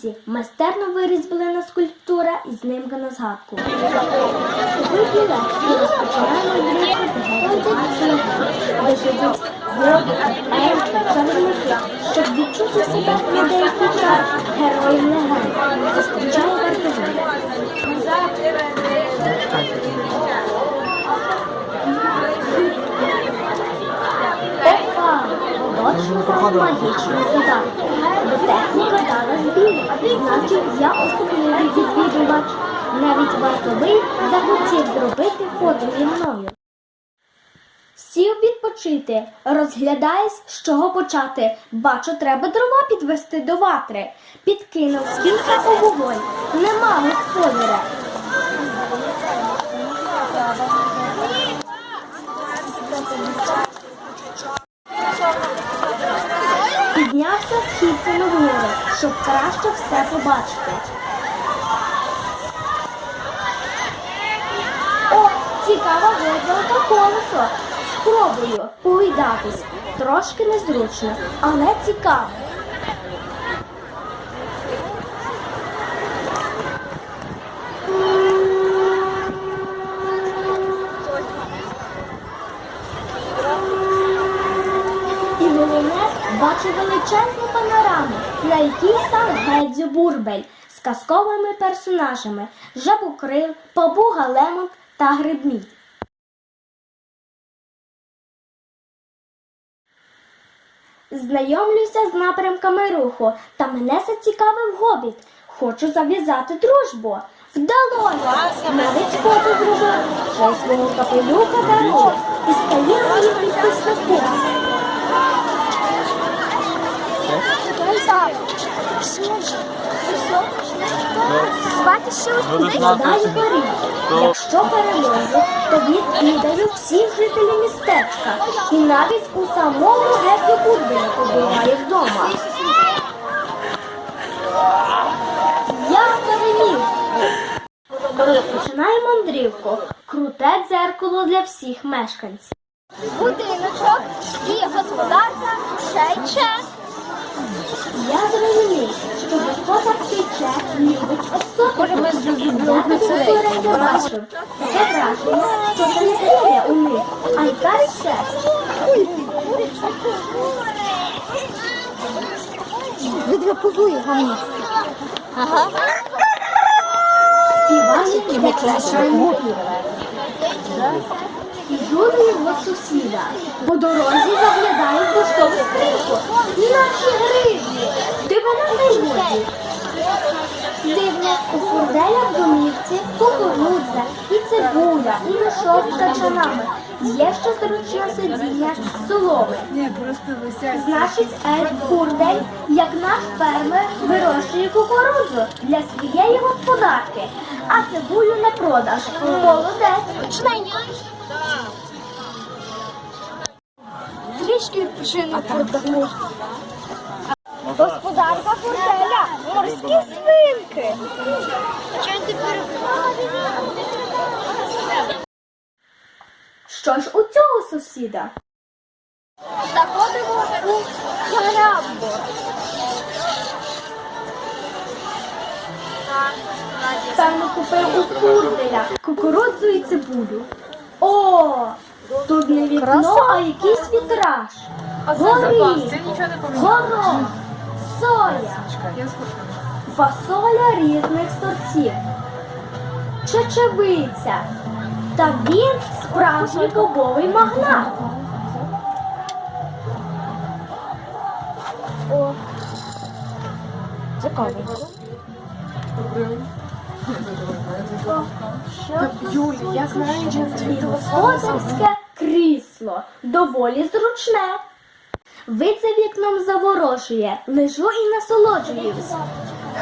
Подивіться, майстерно вирізблена скульптура і знімка на згадку. Розпочинаємо ельфи, чарівники, щоб відчути себе на деякий час героєм легенд. Зустрічає вартовий. Опа! Точно магічні задатки. Техніка дала збій. Значить, я особливий відвідувач. Навіть вартовий захотів зробити фото зі мною. Сів відпочити, розглядаєсь, з чого почати. Бачу, треба дрова підвести до ватри. Підкинув скільки у вогонь. Нема господаря. Щоб краще все побачити. О, цікава видалка колесо. Спробую повідатись. Трошки незручно, але цікаво. І бачу величезну панораму, на якій став Гедзю Бурбель з казковими персонажами Жабокрил, Папуга Лемон та Грибмій. Знайомлюся з напрямками руху, та мене зацікавив гобіт. Хочу зав'язати дружбу. Вдалося! Навіть фото зробив, ще свого капелюха дарує і стає моїм підписником. Будеш парі. Якщо переможу, то відвідаю всіх жителів містечка. І навіть у самому Гекі Бурбеля побуваю вдома. Я переміг. Розпочинаю мандрівку. Круте дзеркало для всіх мешканців. будиночок і господарка Шейче. Я зрозумів, що господар Чече любить бачив. Таке враження, що це не книга у них, а якась сесть. Видно позує гамні. Ага. Співає як звичайний Його сусіда. По дорозі заглядаю в поштову скриньку. Наші гривні! Дивина не годі. Дивно, у фурделях домівці кукурудза, і цибуля, і мішок з качанами. Є ще зручне сидіння соломи. Значить, Ед Фурдель, як наш фермер, вирощує кукурудзу для своєї господарки, а цибулю на продаж. Молодець. Трішки відпочинок продохнуть. Господарка фурделя, морські свинки. Що ж у цього сусіда? Заходимо у Гарабу. Певно, купив у фурделя кукурудзу і цибулю. О, тут не вікно, а якийсь вітраж. Горіх, горох, соя, фасоля різних сортів, чечевиця. Та він справжній бобовий магнат. Юлі, я знаю, І господарське крісло доволі зручне. Вид за вікном заворожує, лежу і насолоджуюсь.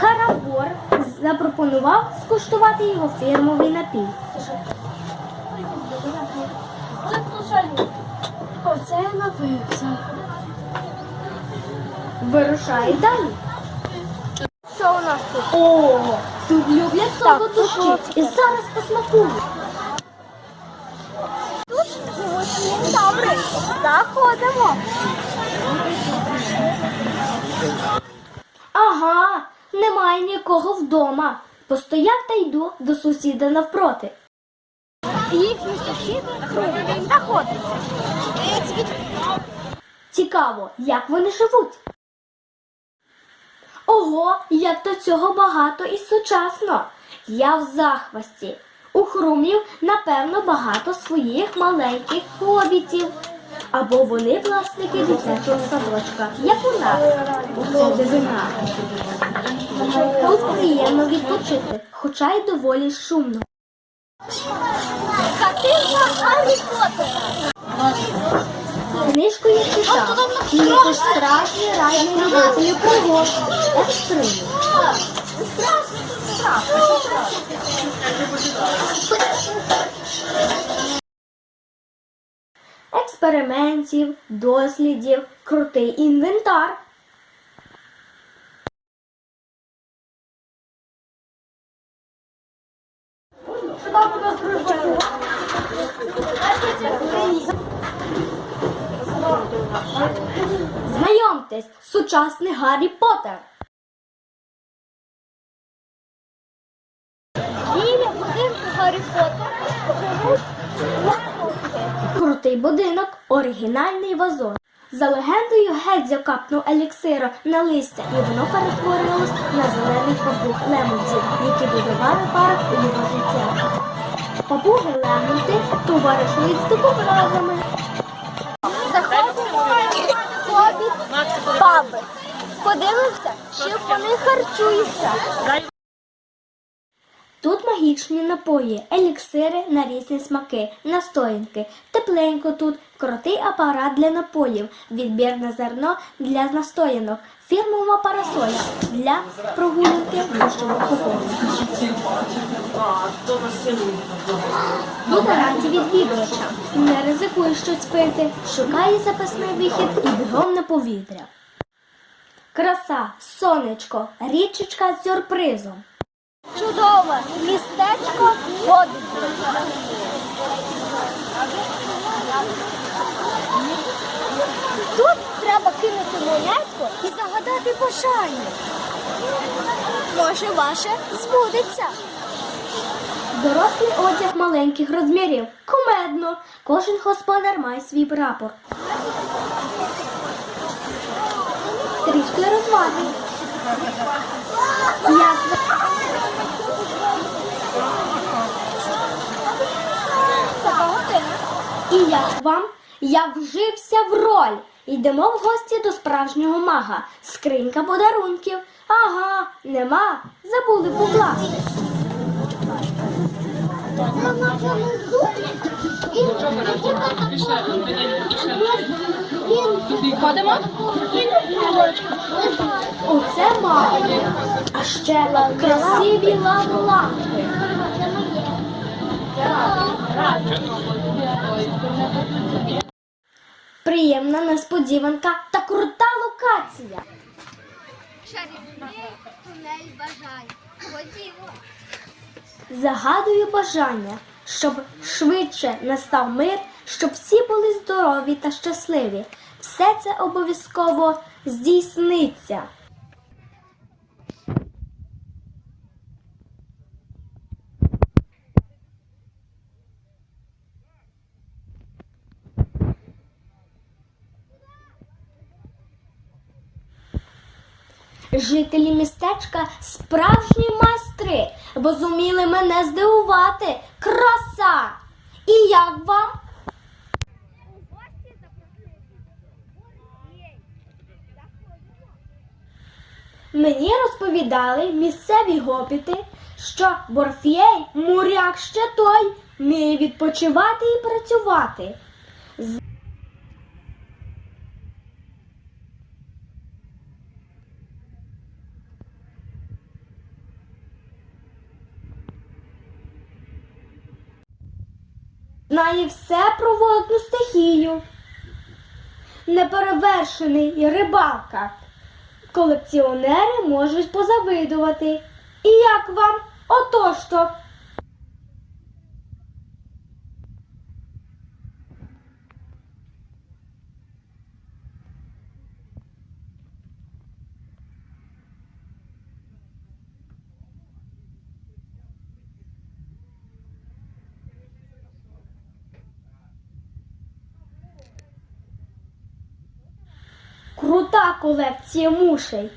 Харабор запропонував скуштувати його фірмовий напій. Оце я напився. Вирушає далі. Що у нас тут? О, тут люблять солодощі. І зараз посмакую. Живуть добре. Заходимо. Ага, немає нікого вдома. Постояв та йду до сусіда навпроти. Їхні сусіди знаходяться. Цікаво, як вони живуть. Ого, як до цього багато і сучасно. Я в захвасті. У хрумів, напевно, багато своїх маленьких хобітів. Або вони власники дитячого садочка, як у нас. Оце дивина. Тут приємно відпочити, хоча й доволі шумно. Хатинка Гаррі Поттера. Книжку я читав. Ніби справжній рай для любителів пригод. Екстрим. Експериментів, дослідів, крутий інвентар. Знайомтесь, сучасний Гаррі Поттер. Біля будинку Гаррі Поттера. Крутий будинок, оригінальний вазон. За легендою, геть закапнув еліксира на листя, і воно перетворилось на зелений папуг лемонтів, які додавали парк у його життя. Папуги лемонти товаришують з дикобразами. В хобіт баби. Подивимося, чим вони харчуються. Тут магічні напої, еліксири на різні смаки, настоянки. Тепленько тут, крутий апарат для напоїв, відбірне зерно для настоянок, фірмова парасоля для прогулянки дощовому походу. Тут раді відвідувачам. Не ризикує щось пити, шукає запасний вихід і бігом на повітря. Краса, сонечко, річечка з сюрпризом. Чудове містечко Годин. Тут треба кинути монетку і загадати бажання. Може, ваше збудеться. Дорослий одяг маленьких розмірів. Кумедно. Кожен господар має свій прапор. Трішки розваги. Як І як вам? Я вжився в роль. Йдемо в гості до справжнього мага. Скринька подарунків. Ага, нема. Забули покласти. Ходимо? Оце мало. А ще красиві лампи. Приємна несподіванка та крута локація. Загадую бажання, щоб швидше настав мир, щоб всі були здорові та щасливі. Все це обов'язково здійсниться. Жителі містечка справжні майстри, бо зуміли мене здивувати. Краса! І як вам? Мені розповідали місцеві гопіти, що Борфєй, муряк ще той, вміє відпочивати і працювати. Знає все про водну стихію. Неперевершений рибалка. Колекціонери можуть позавидувати. І як вам? Отож то. Крута колекція мушей.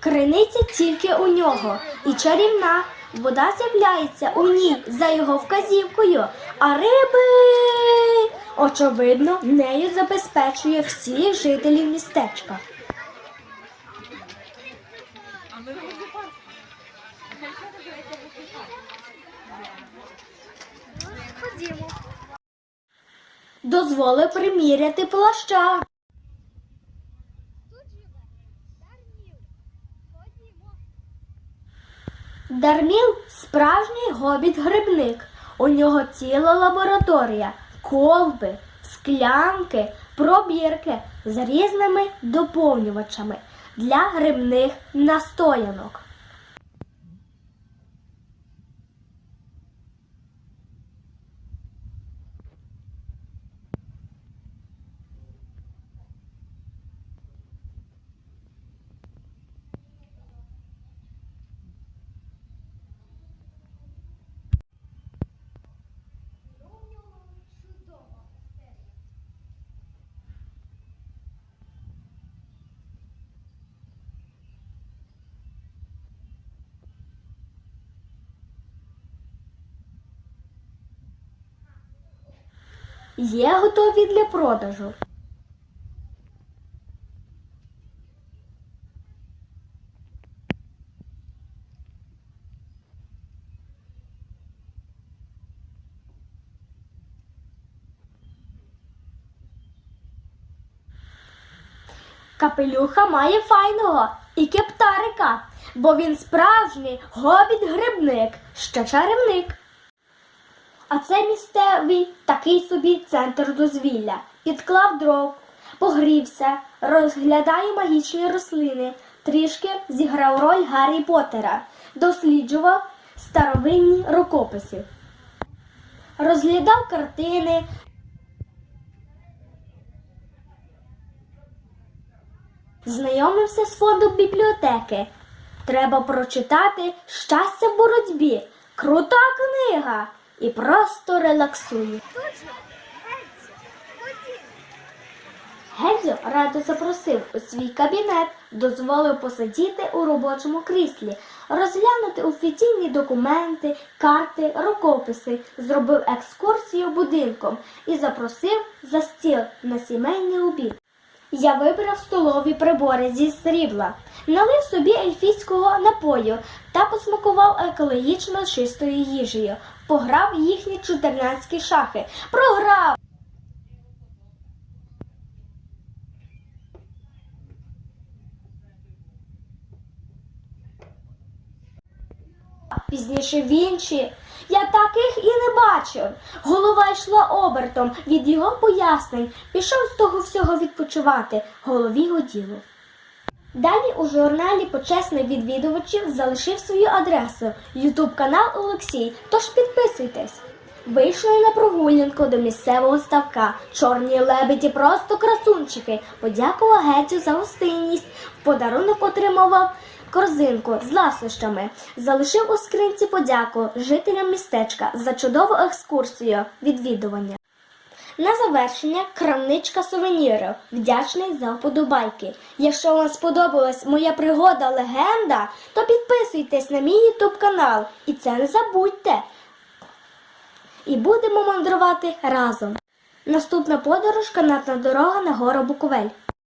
Криниця тільки у нього, і чарівна. Вода з'являється у ній за його вказівкою, а риби, очевидно, нею забезпечує всіх жителів містечка. Дозволи приміряти плаща. Тут живе Дарнів. Ходімо. Дарміл справжній гобіт-грибник. У нього ціла лабораторія, колби, склянки, пробірки з різними доповнювачами для грибних настоянок. Є готові для продажу. Капелюха має файного і кептарика, бо він справжній гобіт-грибник, ще чарівник. А це місцевий такий собі центр дозвілля. Підклав дров, погрівся, розглядає магічні рослини, трішки зіграв роль Гаррі Поттера, досліджував старовинні рукописи, розглядав картини. Знайомився з фондом бібліотеки. Треба прочитати Щастя в боротьбі. Крута книга. І просто. Ходімо. Гедзьо радо запросив у свій кабінет, дозволив посидіти у робочому кріслі, розглянути офіційні документи, карти, рукописи, зробив екскурсію будинком і запросив за стіл на сімейний обід. Я вибрав столові прибори зі срібла, налив собі ельфійського напою та посмакував екологічно чистою їжею. Пограв їхні чудернацькі шахи. Програв! Пізніше в інші. Я таких і не бачив. Голова йшла обертом від його пояснень. Пішов з того всього відпочивати. Голові годіло. Далі у журналі почесних відвідувачів залишив свою адресу Ютуб канал Олексій. Тож підписуйтесь. Вийшли на прогулянку до місцевого ставка. Чорні лебеді просто красунчики. Подякував Гетю за гостинність. В подарунок отримував корзинку з ласощами. Залишив у скринці подяку жителям містечка за чудову екскурсію відвідування. На завершення крамничка сувенірів. Вдячний за вподобайки. Якщо вам сподобалась моя пригода легенда, то підписуйтесь на мій ютуб канал і це не забудьте. І будемо мандрувати разом. Наступна подорож канатна дорога на гору Буковель.